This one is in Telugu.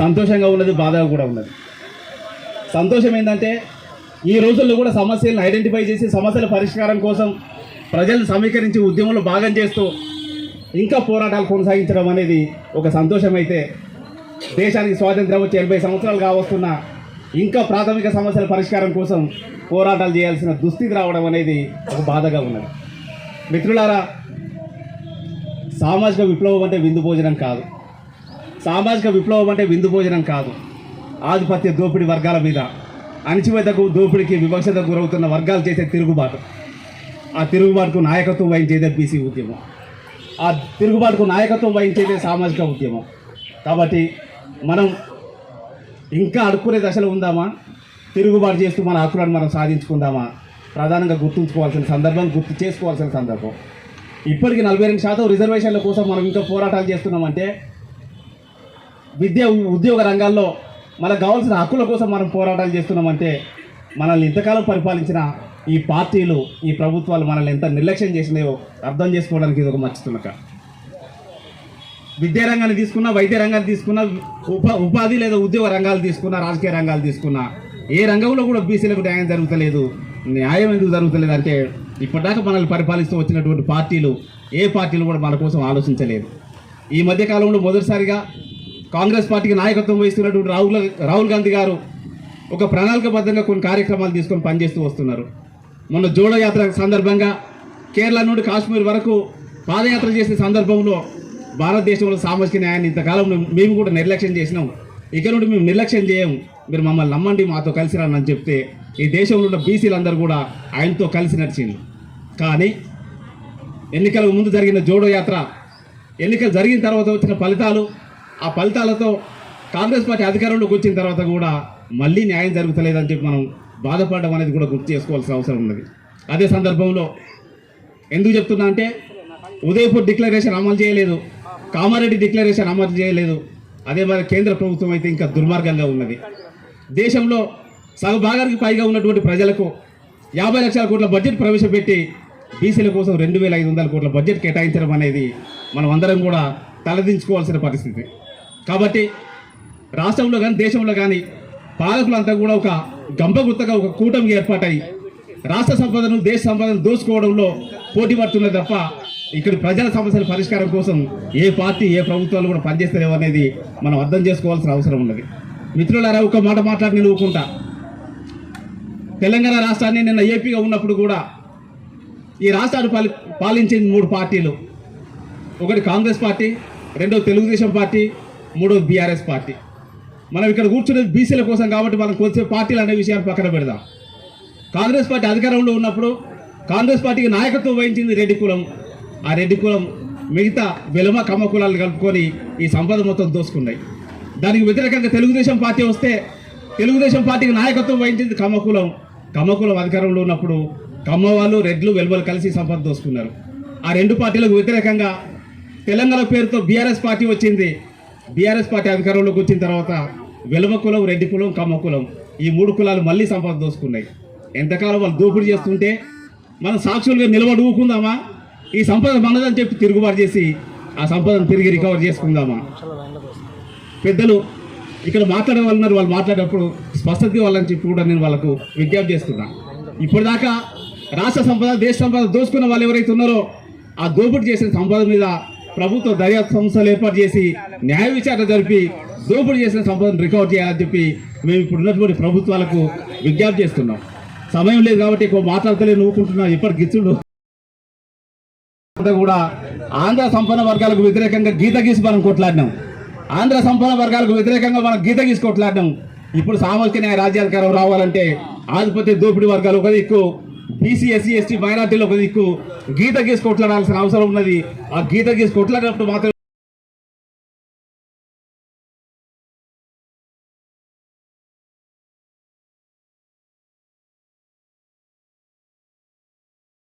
సంతోషంగా ఉన్నది బాధగా కూడా ఉన్నది. సంతోషం ఏంటంటే ఈ రోజుల్లో కూడా సమస్యలను ఐడెంటిఫై చేసి సమస్యల పరిష్కారం కోసం ప్రజలను సమీకరించి ఉద్యమంలో భాగం చేస్తూ ఇంకా పోరాటాలు కొనసాగించడం అనేది ఒక సంతోషం అయితే దేశానికి స్వాతంత్రం వచ్చి ఎనభై సంవత్సరాలు కావస్తున్న ఇంకా ప్రాథమిక సమస్యల పరిష్కారం కోసం పోరాటాలు చేయాల్సిన దుస్థితి రావడం అనేది ఒక బాధగా ఉన్నది. మిత్రులారా సామాజిక విప్లవం అంటే విందు భోజనం కాదు. సామాజిక విప్లవం అంటే విందు భోజనం కాదు. ఆధిపత్య దోపిడీ వర్గాల మీద అణిచివేతకు దోపిడీకి వివక్షతకు గురవుతున్న వర్గాలు చేసే తిరుగుబాటు. ఆ తిరుగుబాటుకు నాయకత్వం వహించేదే బీసీ ఉద్యమం. ఆ తిరుగుబాటుకు నాయకత్వం వహించేదే సామాజిక ఉద్యమం. కాబట్టి మనం ఇంకా అడుక్కునే దశలో ఉందామా? తిరుగుబాటు చేస్తూ మన హక్కులను మనం సాధించుకుందామా? ప్రధానంగా గుర్తుంచుకోవాల్సిన సందర్భం గుర్తు చేసుకోవాల్సిన సందర్భం. ఇప్పటికి నలభై రెండు శాతం రిజర్వేషన్ల కోసం మనం ఇంకా పోరాటాలు చేస్తున్నామంటే విద్య ఉద్యోగ రంగాల్లో మనకు కావాల్సిన హక్కుల కోసం మనం పోరాటాలు చేస్తున్నామంటే మనల్ని ఇంతకాలం పరిపాలించిన ఈ పార్టీలు ఈ ప్రభుత్వాలు మనల్ని ఎంత నిర్లక్ష్యం చేసినాయో అర్థం చేసుకోవడానికి ఇది ఒక మచ్చుతున్నక విద్యా రంగాన్ని తీసుకున్నా వైద్య రంగాన్ని తీసుకున్నా ఉపా ఉపాధి లేదా ఉద్యోగ రంగాలు తీసుకున్నా రాజకీయ రంగాలు తీసుకున్నా ఏ రంగంలో కూడా బీసీలకు న్యాయం జరుగుతలేదు న్యాయం ఎందుకు జరుగుతలేదు అంటే ఇప్పటిదాకా మనల్ని పరిపాలిస్తూ వచ్చినటువంటి పార్టీలు ఏ పార్టీలు కూడా మన కోసం ఆలోచించలేదు. ఈ మధ్యకాలంలో మొదటిసారిగా కాంగ్రెస్ పార్టీకి నాయకత్వం వహిస్తున్నటువంటి రాహుల్ రాహుల్ గాంధీ గారు ఒక ప్రణాళికబద్ధంగా కొన్ని కార్యక్రమాలు తీసుకొని పనిచేస్తూ వస్తున్నారు. మొన్న జోడో యాత్ర సందర్భంగా కేరళ నుండి కాశ్మీర్ వరకు పాదయాత్ర చేసిన సందర్భంలో భారతదేశంలో సామాజిక న్యాయాన్ని ఇంతకాలం మేము కూడా నిర్లక్ష్యం చేసినాం. ఇక నుండి మేము నిర్లక్ష్యం చేయము. మీరు మమ్మల్ని నమ్మండి మాతో కలిసి రానని అని చెప్తే ఈ దేశంలో ఉన్న బీసీలందరూ కూడా ఆయనతో కలిసి నడిచింది కానీ ఎన్నికలకు ముందు జరిగిన జోడో యాత్ర ఎన్నికలు జరిగిన తర్వాత వచ్చిన ఫలితాలు ఆ ఫలితాలతో కాంగ్రెస్ పార్టీ అధికారంలోకి వచ్చిన తర్వాత కూడా మళ్ళీ న్యాయం జరుగుతలేదని చెప్పి మనం బాధపడడం అనేది కూడా గుర్తు చేసుకోవాల్సిన అవసరం ఉన్నది. అదే సందర్భంలో ఎందుకు చెప్తున్నా అంటే ఉదయపూర్ డిక్లరేషన్ అమలు చేయలేదు కామారెడ్డి డిక్లరేషన్ అమలు చేయలేదు అదే మరి కేంద్ర ప్రభుత్వం అయితే ఇంకా దుర్మార్గంగా ఉన్నది. దేశంలో సగభాగానికి పైగా ఉన్నటువంటి ప్రజలకు యాభై లక్షల కోట్ల బడ్జెట్ ప్రవేశపెట్టి బీసీల కోసం రెండు వేల ఐదు వందల కోట్ల బడ్జెట్ కేటాయించడం అనేది మనం అందరం కూడా తలదించుకోవాల్సిన పరిస్థితి. కాబట్టి రాష్ట్రంలో కానీ దేశంలో కానీ పాలకులంతా కూడా ఒక గంపగుత్తగా ఒక కూటమి ఏర్పాటై రాష్ట్ర సంపదను దేశ సంపదను దోచుకోవడంలో పోటీ పడుతున్నది తప్ప ఇక్కడ ప్రజల సమస్యల పరిష్కారం కోసం ఏ పార్టీ ఏ ప్రభుత్వాలు కూడా పనిచేస్తలేవు అనేది మనం అర్థం చేసుకోవాల్సిన అవసరం ఉన్నది. మిత్రులారా ఒక మాట మాట్లాడి నిలువుకుంటా. తెలంగాణ రాష్ట్రాన్ని నిన్న ఏపీగా ఉన్నప్పుడు కూడా ఈ రాష్ట్రాన్ని పాలి పాలించింది మూడు పార్టీలు. ఒకటి కాంగ్రెస్ పార్టీ రెండో తెలుగుదేశం పార్టీ మూడో బీఆర్ఎస్ పార్టీ. మనం ఇక్కడ కూర్చునేది బీసీల కోసం కాబట్టి మనం కొద్దిసేపు పార్టీలు అనే విషయాన్ని పక్కన పెడదాం. కాంగ్రెస్ పార్టీ అధికారంలో ఉన్నప్పుడు కాంగ్రెస్ పార్టీకి నాయకత్వం వహించింది రెడ్డి కులం. ఆ రెడ్డి కులం మిగతా వెలమ కమ్మ కులాలు కలుపుకొని ఈ సంపద మొత్తం దోసుకున్నాయి. దానికి వ్యతిరేకంగా తెలుగుదేశం పార్టీ వస్తే తెలుగుదేశం పార్టీకి నాయకత్వం వహించింది కమ్మ కులం. కమ్మ కులం అధికారంలో ఉన్నప్పుడు కమ్మ వాళ్ళు రెడ్లు వెలువలు కలిసి సంపద దోసుకున్నారు. ఆ రెండు పార్టీలకు వ్యతిరేకంగా తెలంగాణ పేరుతో బీఆర్ఎస్ పార్టీ వచ్చింది. బీఆర్ఎస్ పార్టీ అధికారంలోకి వచ్చిన తర్వాత వెలువ కులం రెడ్డి కులం కమ్మ కులం ఈ మూడు కులాలు మళ్ళీ సంపద దోసుకున్నాయి ఎంతకాలం వాళ్ళు దోపిడీ చేస్తుంటే మనం సాక్షులుగా నిలబడి ఊకుందామా ఈ సంపద మనదని చెప్పి తిరుగుబాటు చేసి ఆ సంపదను తిరిగి రికవర్ చేసుకుందామా? పెద్దలు ఇక్కడ మాట్లాడే వాళ్ళు ఉన్నారు. వాళ్ళు మాట్లాడేటప్పుడు స్పష్టత వాళ్ళని చెప్పి కూడా నేను వాళ్ళకు విజ్ఞప్తి చేస్తున్నా. ఇప్పటిదాకా రాష్ట్ర సంపద దేశ సంపద దోచుకున్న వాళ్ళు ఎవరైతే ఉన్నారో ఆ దోపిడీ చేసిన సంపద మీద ప్రభుత్వ దర్యాప్తు సంస్థలు ఏర్పాటు చేసి న్యాయ విచారణ జరిపి దోపిడీ చేసిన సంపదను రికవర్ చేయాలని చెప్పి మేము ఇప్పుడు ఉన్నటువంటి ప్రభుత్వాలకు విజ్ఞప్తి చేస్తున్నాం. సమయం లేదు కాబట్టి ఎక్కువ మాట్లాడతలే నవ్వుకుంటున్నా. ఇప్పటి గిచ్చుడు. కూడా ఆంధ్ర సంపన్న వర్గాలకు వ్యతిరేకంగా గీత గీసి మనం కొట్లాడినాం. ఆంధ్ర సంపన్న వర్గాలకు వ్యతిరేకంగా మనం గీత గీసి కొట్లాడినాం. ఇప్పుడు సామాజిక న్యాయ రాజ్యాధికారం రావాలంటే ఆధిపత్య దోపిడీ వర్గాలు ఒక దిక్కు బీసీ ఎస్సీ ఎస్టీ మైనార్టీలు ఒక దిక్కు గీత గీసి కొట్లాడాల్సిన అవసరం ఉన్నది. ఆ గీత గీసి కొట్లాడినప్పుడు మాత్రం